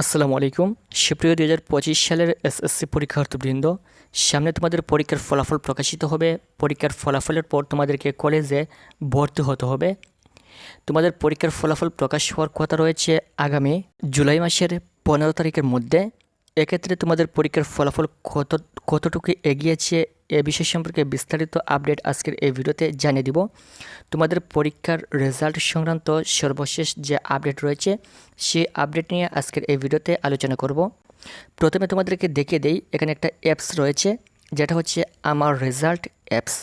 আসসালামু আলাইকুম। সুপ্রিয় দুই হাজার পঁচিশ সালের এসএসসি পরীক্ষার্থীবৃন্দ, সামনে তোমাদের পরীক্ষার ফলাফল প্রকাশিত হবে। পরীক্ষার ফলাফলের পর তোমাদেরকে কলেজে ভর্তি হতে হবে। তোমাদের পরীক্ষার ফলাফল প্রকাশ হওয়ার কথা রয়েছে আগামী জুলাই মাসের পনেরো তারিখের মধ্যে। এক্ষেত্রে তোমাদের পরীক্ষার ফলাফল কত, কতটুকু এগিয়েছে এ বিষয় সম্পর্কে বিস্তারিত আপডেট আজকের এই ভিডিওতে জানিয়ে দিব। তোমাদের পরীক্ষার রেজাল্ট সংক্রান্ত সর্বশেষ যে আপডেট রয়েছে, সেই আপডেট নিয়ে আজকের এই ভিডিওতে আলোচনা করব। প্রথমে তোমাদেরকে দেখিয়ে দেই, এখানে একটা অ্যাপস রয়েছে, যেটা হচ্ছে আমার রেজাল্ট অ্যাপস।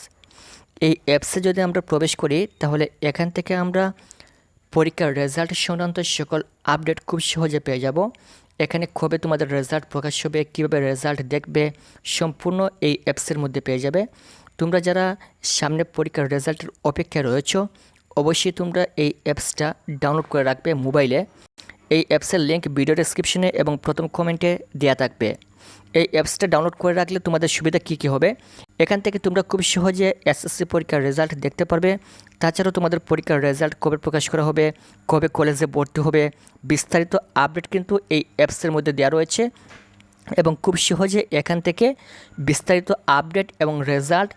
এই অ্যাপসে যদি আমরা প্রবেশ করি, তাহলে এখান থেকে আমরা পরীক্ষার রেজাল্ট সংক্রান্ত সকল আপডেট খুব সহজে পেয়ে যাব। এখানে কবে তোমাদের রেজাল্ট প্রকাশ হবে, কীভাবে রেজাল্ট দেখবে, সম্পূর্ণ এই অ্যাপসের মধ্যে পেয়ে যাবে। তোমরা যারা সামনে পরীক্ষার রেজাল্টের অপেক্ষায় রয়েছ, অবশ্যই তোমরা এই অ্যাপসটা ডাউনলোড করে রাখবে মোবাইলে এই অ্যাপসের লিঙ্ক ভিডিও ডেসক্রিপশনে এবং প্রথম কমেন্টে দেওয়া থাকবে। এই অ্যাপসটা ডাউনলোড করে রাখলে তোমাদের সুবিধা কী কী হবে? এখান থেকে তোমরা খুব সহজে এসএসসি পরীক্ষার রেজাল্ট দেখতে পারবে। তাছাড়াও তোমাদের পরীক্ষার রেজাল্ট কবে প্রকাশ করা হবে, কবে কলেজে ভর্তি হবে, বিস্তারিত আপডেট কিন্তু এই অ্যাপসের মধ্যে দেওয়া রয়েছে। এবং খুব সহজে এখান থেকে বিস্তারিত আপডেট এবং রেজাল্ট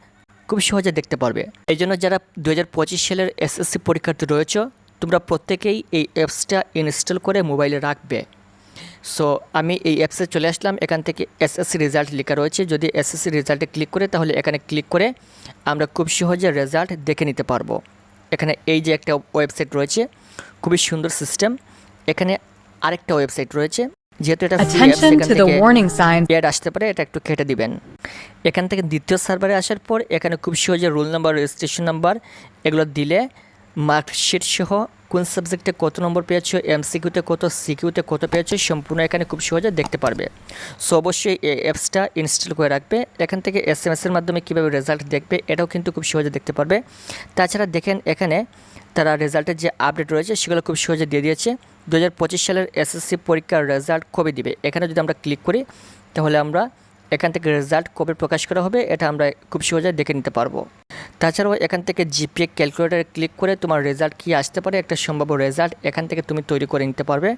খুব সহজে দেখতে পারবে। এই জন্য যারা দু হাজার পঁচিশ সালের এসএসসি পরীক্ষার্থী রয়েছে তোমরা প্রত্যেকেই এই অ্যাপসটা ইনস্টল করে মোবাইলে রাখবে। সো আমি এই অ্যাপসে চলে আসলাম। এখান থেকে এসএসসি রেজাল্ট লেখা রয়েছে। যদি এসএসসি রেজাল্টে ক্লিক করে তাহলে এখানে ক্লিক করে আমরা খুব সহজে রেজাল্ট দেখে নিতে পারব। এখানে এই যে একটা ওয়েবসাইট রয়েছে খুবই সুন্দর সিস্টেম। এখানে আরেকটা ওয়েবসাইট রয়েছে যেহেতু এটা. অ্যাড আসতে পারে এটা একটু কেটে দিবেন। এখান থেকে দ্বিতীয় সার্ভারে আসার পর এখানে খুব সহজে রোল নাম্বার রেজিস্ট্রেশন নাম্বার এগুলো দিলে মার্কশিট সহ কোন সাবজেক্টে কত নম্বর পেয়েছ, এমসিকিউতে কত, সিকিউতে কত পেয়েছ, সম্পূর্ণ এখানে খুব সহজে দেখতে পারবে। সো অবশ্যই এই অ্যাপসটা ইনস্টল করে রাখবে। এখান থেকে এস এম এসের মাধ্যমে কীভাবে রেজাল্ট দেখবে, এটাও কিন্তু খুব সহজে দেখতে পারবে। তাছাড়া দেখেন এখানে তারা রেজাল্টের যে আপডেট রয়েছে, সেগুলো খুব সহজে দিয়ে দিয়েছে। দু হাজার পঁচিশ সালের এসএসসি পরীক্ষার রেজাল্ট কবে দিবে? এখানে যদি আমরা ক্লিক করি, তাহলে আমরা এখান থেকে রেজাল্ট কবে প্রকাশ করা হবে, এটা আমরা খুব সহজে দেখে নিতে পারব। তাছাড়াও এখান থেকে জিপিএ ক্যালকুলেটারে ক্লিক করে তোমার রেজাল্ট কী আসতে পারে, একটা সম্ভাব্য রেজাল্ট এখান থেকে তুমি তৈরি করে নিতে পারবে।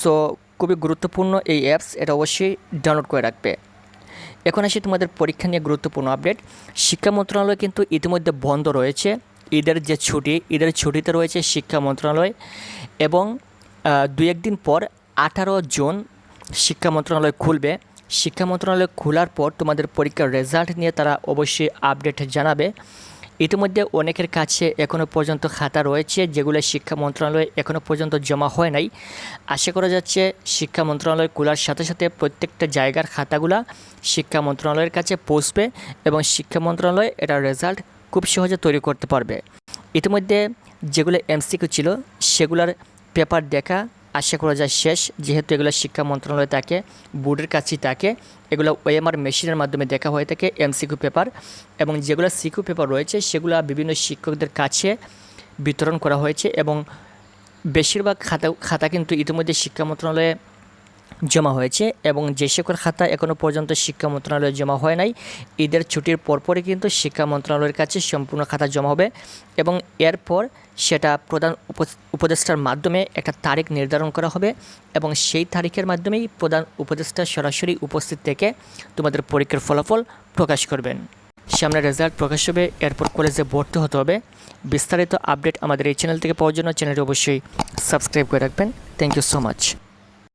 সো খুবই গুরুত্বপূর্ণ এই অ্যাপস এটা অবশ্যই ডাউনলোড করে রাখবে। এখন আসি তোমাদের পরীক্ষা নিয়ে গুরুত্বপূর্ণ আপডেট শিক্ষা মন্ত্রণালয় কিন্তু ইতিমধ্যে বন্ধ রয়েছে। ঈদের যে ছুটি, ঈদের ছুটিতে রয়েছে শিক্ষা মন্ত্রণালয় এবং দু একদিন পর আঠারো জুন শিক্ষা মন্ত্রণালয় খুলবে। শিক্ষা মন্ত্রণালয় খোলার পর তোমাদের পরীক্ষার রেজাল্ট নিয়ে তারা অবশ্যই আপডেট জানাবে। ইতিমধ্যে অনেকের কাছে এখনও পর্যন্ত খাতা রয়েছে, যেগুলো শিক্ষা মন্ত্রণালয়ে এখনও পর্যন্ত জমা হয় নাই। আশা করা যাচ্ছে শিক্ষা মন্ত্রণালয় খোলার সাথে সাথে প্রত্যেকটা জায়গার খাতাগুলা শিক্ষা মন্ত্রণালয়ের কাছে পৌঁছবে এবং শিক্ষা মন্ত্রণালয় এটা রেজাল্ট খুব সহজে তৈরি করতে পারবে। ইতিমধ্যে যেগুলো এমসিকিউ ছিল, সেগুলোর পেপার দেখা আশা করা যায় শেষ। যেহেতু এগুলো শিক্ষা মন্ত্রণালয় থাকে, বোর্ডের কাছেই থাকে, এগুলো ওএমআর মেশিনের মাধ্যমে দেখা হয়ে থাকে, এমসিকিউ পেপার। এবং যেগুলো সিকিউ পেপার রয়েছে, সেগুলো বিভিন্ন শিক্ষকদের কাছে বিতরণ করা হয়েছে এবং বেশিরভাগ খাতা খাতা কিন্তু ইতিমধ্যে শিক্ষা মন্ত্রণালয়ে জমা হয়েছে এবং যে সকল খাতা এখনও পর্যন্ত শিক্ষা মন্ত্রণালয়ে জমা হয় নাই, ঈদের ছুটির পরপরই কিন্তু শিক্ষা মন্ত্রণালয়ের কাছে সম্পূর্ণ খাতা জমা হবে এবং এরপর সেটা প্রধান উপ- উপদেষ্টার মাধ্যমে একটা তারিখ নির্ধারণ করা হবে এবং সেই তারিখের মাধ্যমেই প্রধান উপদেষ্টা সরাসরি উপস্থিত থেকে তোমাদের পরীক্ষার ফলাফল প্রকাশ করবেন। সামনে রেজাল্ট প্রকাশ হবে, এরপর কলেজে ভর্তি হতে হবে। বিস্তারিত আপডেট আমাদের এই চ্যানেল থেকে পাওয়ার জন্য চ্যানেলটি অবশ্যই সাবস্ক্রাইব করে রাখবেন। Thank you so much